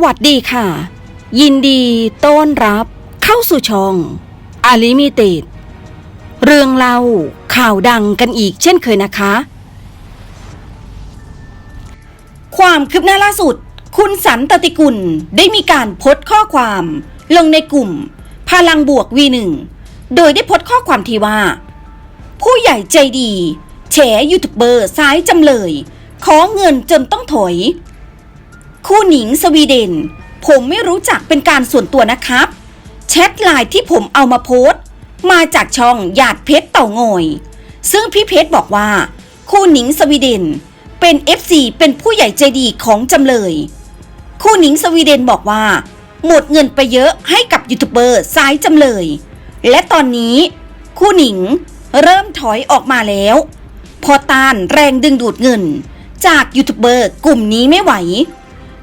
สวัสดีค่ะ ยินดีต้อนรับเข้าสู่ช่องอาลิมิเต็ดเรื่องเล่าข่าวดังกันอีกเช่นเคยนะคะ ความคืบหน้าล่าสุด คุณสันตติกุลได้มีการโพสต์ข้อความลงในกลุ่ม พลังบวก V1 โดยได้โพสต์ข้อความที่ว่า ผู้ใหญ่ใจดีแฉยูทูบเบอร์ซ้ายจำเลย ขอเงินจนต้องถอย คู่หนิงสวีเดน ผมไม่รู้จักเป็นการส่วนตัวนะครับแชทไลน์ที่ผมเอามาโพสต์ มาจากช่องหยาดเพชรเต่างอย ซึ่งพี่เพชรบอกว่า คู่หนิงสวีเดน เป็น FC เป็นผู้ใหญ่ใจดีของจำเลย คู่หนิงสวีเดนบอกว่า หมดเงินไปเยอะให้กับยูทูบเบอร์ซ้ายจำเลย และตอนนี้ คู่หนิงเริ่มถอยออกมาแล้ว พอต้านแรงดึงดูดเงิน จากยูทูบเบอร์กลุ่มนี้ไม่ไหว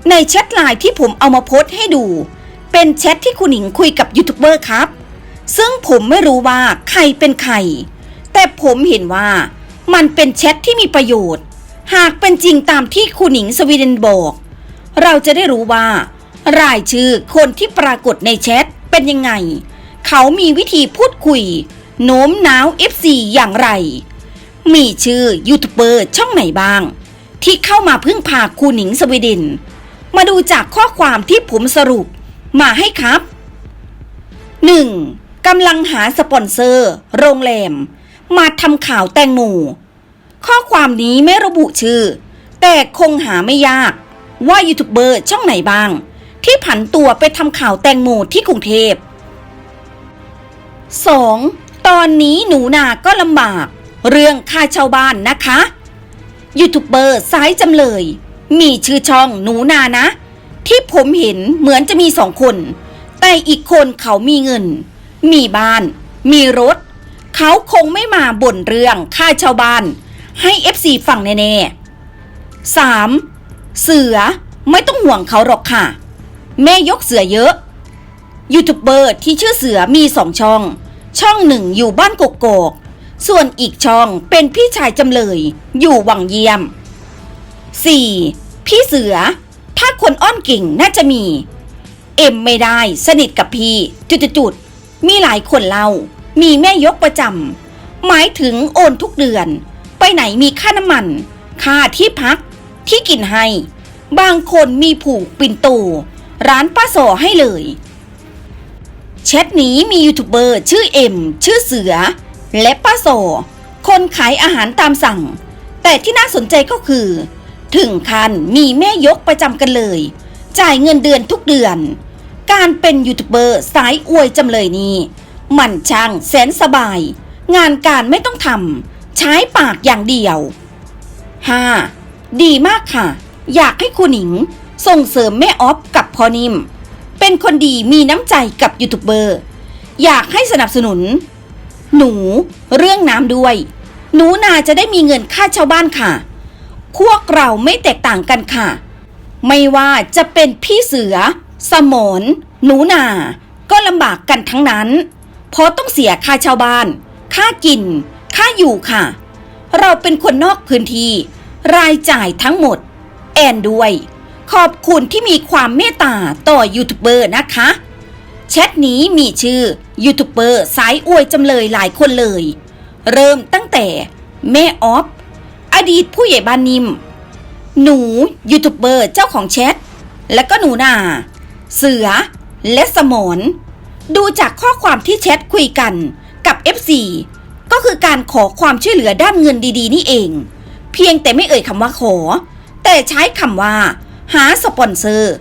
ในแชทไลน์ที่ผมเอามาโพสต์ให้ดู เป็นแชทที่คุณหนิงคุยกับยูทูบเบอร์ครับ ซึ่งผมไม่รู้ว่าใครเป็นใคร แต่ผมเห็นว่ามันเป็นแชทที่มีประโยชน์ หากเป็นจริงตามที่คุณหนิงสวีเดนบอก เราจะได้รู้ว่า รายชื่อคนที่ปรากฏในแชทเป็นยังไง เขามีวิธีพูดคุย โน้มน้าว FC อย่างไร มีชื่อยูทูบเบอร์ช่องไหนบ้าง ที่เข้ามาพึ่งพาคุณหนิงสวีเดน มาดูจากข้อความที่ผมสรุป มาให้ครับ 1. กำลังหาสปอนเซอร์ โรงแรม มาทำข่าวแตงโมข้อความนี้ไม่ระบุชื่อ แต่คงหาไม่ยาก ว่ายูทูบเบอร์ช่องไหนบ้าง ที่ผันตัวไปทำข่าวแตงโมที่กรุงเทพ 2. ตอนนี้หนูนาก็ลำบาก เรื่องค่าเช่าบ้านนะคะยูทูบเบอร์ซ้ายจำเลย มีชื่อช่องหนูนานะ ที่ผมเห็นเหมือนจะมีสองคน แต่อีกคนเขามีเงิน มีบ้าน มีรถ เขาคงไม่มาบ่นเรื่องค่าช่าบ้าน ให้ FC ฟังแน่ๆ 3. เสือไม่ต้องห่วงเขาหรอกค่ะ แม่ยกเสือเยอะ ยูทูบเบอร์ที่ชื่อเสือมีสองช่อง ช่องหนึ่งอยู่บ้านกกอก ส่วนอีกช่องเป็นพี่ชายจำเลย อยู่วังเยี่ยม 4. พี่เสือ ถ้าคนอ้อนเก่งน่าจะมี เอ็มไม่ได้สนิทกับพี่จุดๆๆมีหลายคนเล่า มีแม่ยกประจำหมายถึงโอนทุกเดือน ไปไหนมีค่าน้ำมัน ค่าที่พัก ที่กินให้ บางคนมีผูกปิ่นโต ร้านป้าสอให้เลยแชทนี้มียูทูบเบอร์ชื่อเอ็มชื่อเสือ และป้าโซคนขายอาหารตามสั่ง แต่ที่น่าสนใจก็คือ ถึงคันมีแม่ยกประจำกันเลย จ่ายเงินเดือนทุกเดือน การเป็นยูทูบเบอร์สายอวยจำเลยนี้ มันช่างแสนสบาย งานการไม่ต้องทำใช้ปากอย่างเดียว 5. ดีมากค่ะ อยากให้คุณหนิง ส่งเสริมแม่ออฟกับพอนิม เป็นคนดีมีน้ำใจกับยูทูบเบอร์อยากให้สนับสนุน หนู เรื่องน้ำด้วย หนูนาจะได้มีเงินค่าเช่าบ้านค่ะ พวกเราไม่แตกต่างกันค่ะ ไม่ว่าจะเป็นพี่เสือ สมนหนูนา ก็ลำบากกันทั้งนั้น เพราะต้องเสียค่าช่าบ้าน ค่ากิน ค่าอยู่ค่ะ เราเป็นคนนอกพื้นที่ รายจ่ายทั้งหมด แอนด้วย ขอบคุณที่มีความเมตตาต่อยูทูบเบอร์นะคะแชทนี้มีชื่อยูทูบเบอร์สายอวยจำเลยหลายคนเลย เริ่มตั้งแต่แม่ออฟ อดีตผู้ใหญ่บ้านนิม หนูยูทูบเบอร์เจ้าของแชท และก็หนูนา เสือ และสมนดูจากข้อความที่แชทคุยกันกับ FC ก็คือการขอความช่วยเหลือด้านเงินดีๆ นี่เอง เพียงแต่ไม่เอ่ยคำว่าขอ แต่ใช้คำว่า หาสปอนเซอร์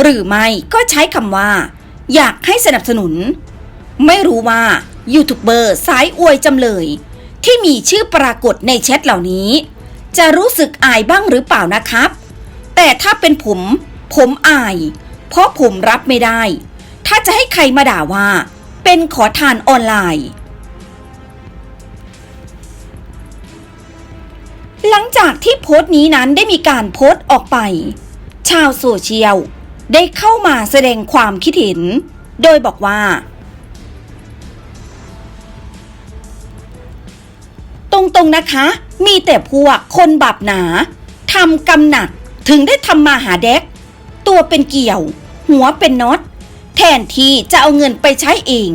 หรือไม่ก็ใช้คำว่า อยากให้สนับสนุน ไม่รู้ว่ายูทูบเบอร์สายอวยจำเลย ที่มีชื่อปรากฏในแชทเหล่านี้ จะรู้สึกอายบ้างหรือเปล่านะครับ แต่ถ้าเป็นผม ผมอาย เพราะผมรับไม่ได้ ถ้าจะให้ใครมาด่าว่า เป็นขอทานออนไลน์ หลังจากที่โพสต์นี้นั้นได้มีการโพสต์ออกไป ชาวโซเชียลได้เข้ามาแสดงความคิดเห็น โดยบอกว่า รง ๆ นะคะ มีแต่พวกคนบาปหนาทำกรรมหนักถึงได้ทำมาหาเด็กตตัวเป็นเกี่ยว หัวเป็นน็อต แทนที่จะเอาเงินไปใช้เอง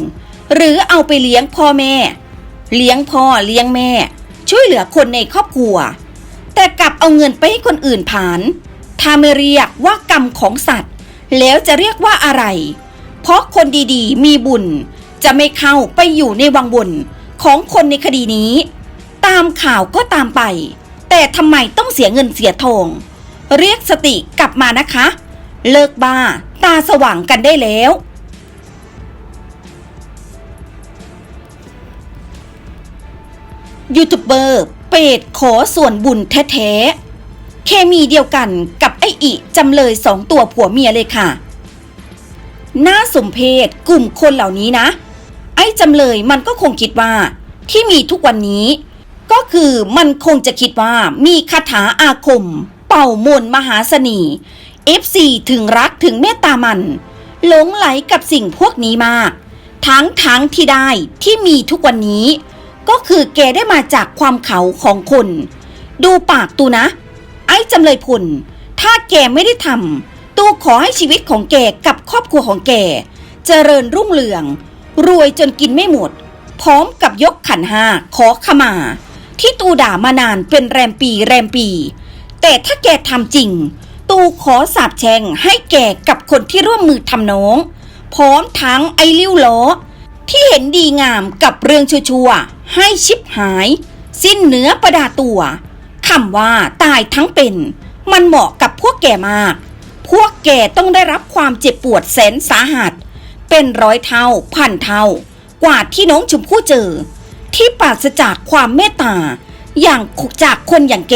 หรือเอาไปเลี้ยงพ่อแม่ เลี้ยงพ่อเลี้ยงแม่ ช่วยเหลือคนในครอบครัว แต่กลับเอาเงินไปให้คนอื่นผ่าน ถ้าไม่เรียกว่ากรรมของสัตว์ แล้วจะเรียกว่าอะไร เพราะคนดีๆ มีบุญจะไม่เข้าไปอยู่ในวังวนของคนในคดีนี้ ตามข่าวก็ตามไป แต่ทำไมต้องเสียเงินเสียทอง เรียกสติกลับมานะคะ เลิกบ้า ตาสว่างกันได้แล้ว ยูทูบเบอร์เป็ดขอส่วนบุญแท้ๆ เคมีเดียวกันกับไอ้อิจำเลยสองตัวผัวเมียเลยค่ะน่าสมเพชกลุ่มคนเหล่านี้นะ ไอ้จำเลยมันก็คงคิดว่าที่มีทุกวันนี้ ก็คือมันคงจะคิดว่ามีคาถาอาคม เป่ามนมหาเสน่ห์ FC ถึงรักถึงเมตตามัน หลงไหลกับสิ่งพวกนี้มาก ทั้งทั้งที่ได้ที่มีทุกวันนี้ ก็คือแกได้มาจากความเขาของคน ดูปากตูนะ ไอ้จำเลยพลถ้าแกไม่ได้ทำตูขอให้ชีวิตของแกกับครอบครัวของแก เจริญรุ่งเรือง รวยจนกินไม่หมด พร้อมกับยกขันห้าขอขมา ที่ตูด่ามานานเป็นแรมปีแรมปี แต่ถ้าแกทำจริง ตูขอสาบแช่งให้แกกับคนที่ร่วมมือทำน้อง พร้อมทั้งไอ้ลิ้วล้อ ที่เห็นดีงามกับเรื่องชัวๆให้ชิบหาย สิ้นเนื้อประดาตัวคำว่าตายทั้งเป็น มันเหมาะกับพวกแกมาก พวกแกต้องได้รับความเจ็บปวดแสนสาหัส เป็นร้อยเท่าพันเท่ากว่าที่น้องชมพู่เจอ ที่ปราศจากความเมตตา อย่างจากคนอย่างแก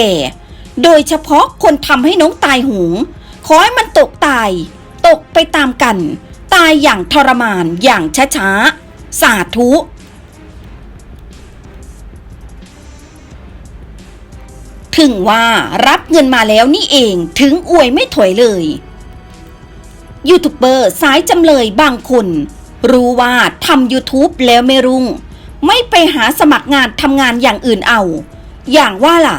โดยเฉพาะคนทำให้น้องตายหงขอให้มันตกตาย ตกไปตามกัน ตายอย่างทรมานอย่างช้าๆ สาธุถึงว่ารับเงินมาแล้วนี่เองถึงอวยไม่ถอยเลย ยูทูบเบอร์สายจำเลยบางคน รู้ว่าทำ YouTube แล้วไม่รุ่ง ไม่ไปหาสมัครงานทำงานอย่างอื่นเอา อย่างว่าล่ะ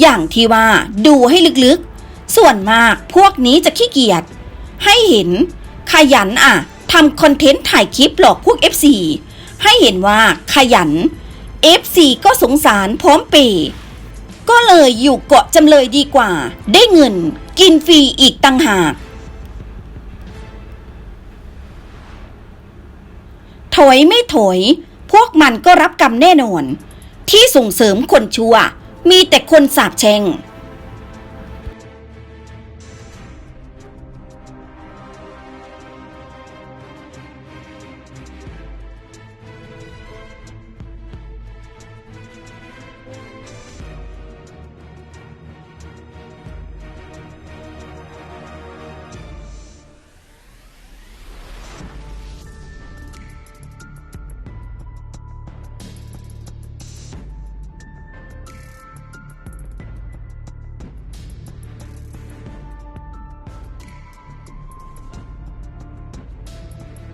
อย่างที่ว่าดูให้ลึกๆ ส่วนมากพวกนี้จะขี้เกียจ ให้เห็น ขยันอะทำคอนเทนต์ถ่ายคลิปหลอกพวก FC ให้เห็นว่าขยัน FC ก็สงสารพร้อมเปย์ก็เลยอยู่เกาะจำเลยดีกว่า ได้เงิน กินฟรีอีกตั้งหากถอยไม่ถอย พวกมันก็รับกรรมแน่นอน ที่ส่งเสริมคนชั่ว มีแต่คนสาบแช่ง